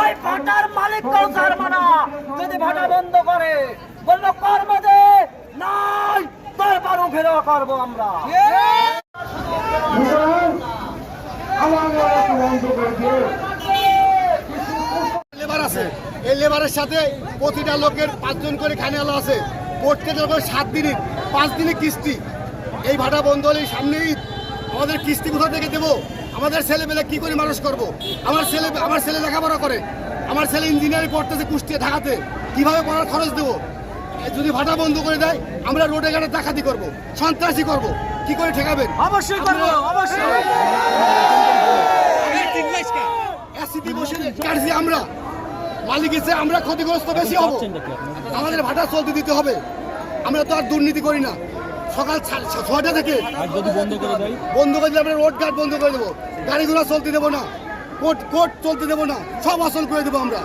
ওই ভাটার মালিক কেউ ছাড়বো না। যদি ভাটা বন্ধ করে, বলল, কর্ম দে, নাই তোর বারো ফেরো করব আমরা। এই লেবারের সাথে প্রতিটা লোকের পাঁচজন করে খানিয়ালা আছে। প্রত্যেক লোকের সাত দিনের, পাঁচ দিনের কিস্তি। এই ভাটা বন্ধ হলে সামনেই আমাদের কিস্তি কোথা থেকে দেবো? আমাদের ছেলেমেলে কি করে মানুষ করব? আমার ছেলে আমার ছেলে লেখাপড়া করে। আমার ছেলে ইঞ্জিনিয়ারিং পড়তেছে কুষ্টিয়া ঢাকাতে। কীভাবে পড়ার খরচ দেবো? যদি ভাটা বন্ধ করে দেয় আমরা রোডে ঘাটে ডাকাতি করব সন্ত্রাসী করব। কি করে ঠেকাবেন? অবশ্যই করব অবশ্যই। আমরা। মালিক এসে আমরা ক্ষতিগ্রস্ত বেশি হব। আমাদের ভাটা চলতে দিতে হবে। আমরা তো আর দুর্নীতি করি না। সকাল ছা- ছ- ছয়টা থেকে। যদি বন্ধ করে দেয়? বন্ধ করে দিলে আমরা রোড গার্ড বন্ধ করে দেবো। গাড়ি ঘোড়া চলতে দেবো না। কোর্ট কোর্ট চলতে দেবো না। সব আসল করে দেবো আমরা।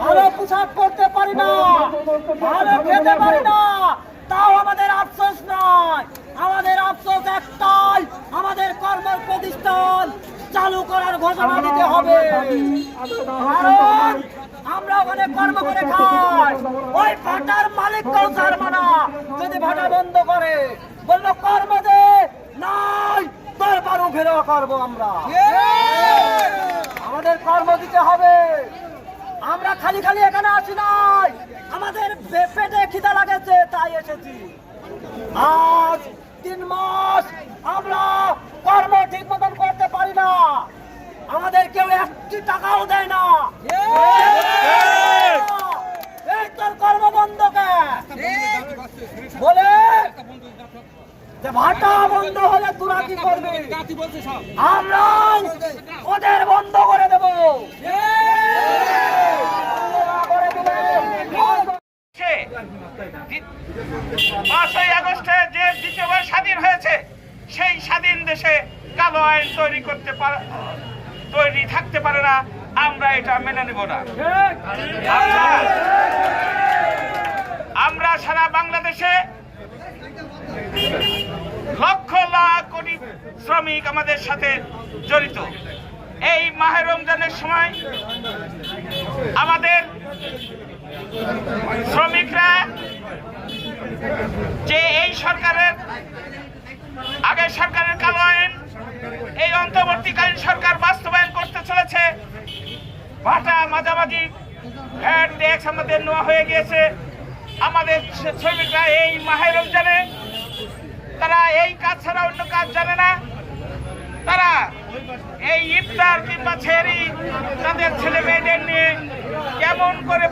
ভালো পোশাক পরতে পারি না। ভালো খেতে পারি না তাও আমাদের আফসোস নয় আমাদের আফসোস একটাই আমাদের কর্ম প্রতিষ্ঠান চালু করার ঘোষণা দিতে হবে। আমরা ওখানে কর্ম করে খাই। ওই ভাটার মালিক কেউ ছাড়বো না যদি ভাটা বন্ধ করে, বলল, কর্ম দে, নাই তোর বারো ফেরো করব আমরা। আমাদের কর্ম দিতে হবে। আমরা খালি খালি এখানে আসি নাই। আমাদের পেটে খিদা লাগেছে, তাই এসেছি। আজ তিন মাস আমরা কর্ম ঠিক মতন করতে পারি না আমাদের কেউ একটি টাকাও দেয় না এই তোর কর্ম বন্ধ কে বলে যে ভাটা বন্ধ হলে তোরা কি করবি? আমরা ওদের বন্ধ করে দেবো। পাঁচই আগস্টে যে দ্বিতীয়বার স্বাধীন হয়েছে সেই স্বাধীন দেশে কালো আইন তৈরি করতে পারে তৈরি থাকতে পারে না। আমরা এটা মেনে নেব না। আমরা সারা বাংলাদেশে কোটি শ্রমিক আমাদের সাথে জড়িত। এই মাহে রমজানের সময় আমাদের শ্রমিকরা যে এই সরকারের, আগের সরকারের কালো আইন এই অন্তর্বর্তীকালীন সরকার বাস্তবায়ন করতে চলেছে, ভাটা মাঝামাঝি ভ্যাট ট্যাক্স আমাদের নেওয়া হয়ে গিয়েছে। আমাদের শ্রমিকরা এই মাহে রমজানে তারা এই কাজ ছাড়া অন্য কাজ জানে না। তারা এই ইফতার কিংবা ছেড়ি তাদের ছেলে মেয়েদের নিয়ে কেমন করে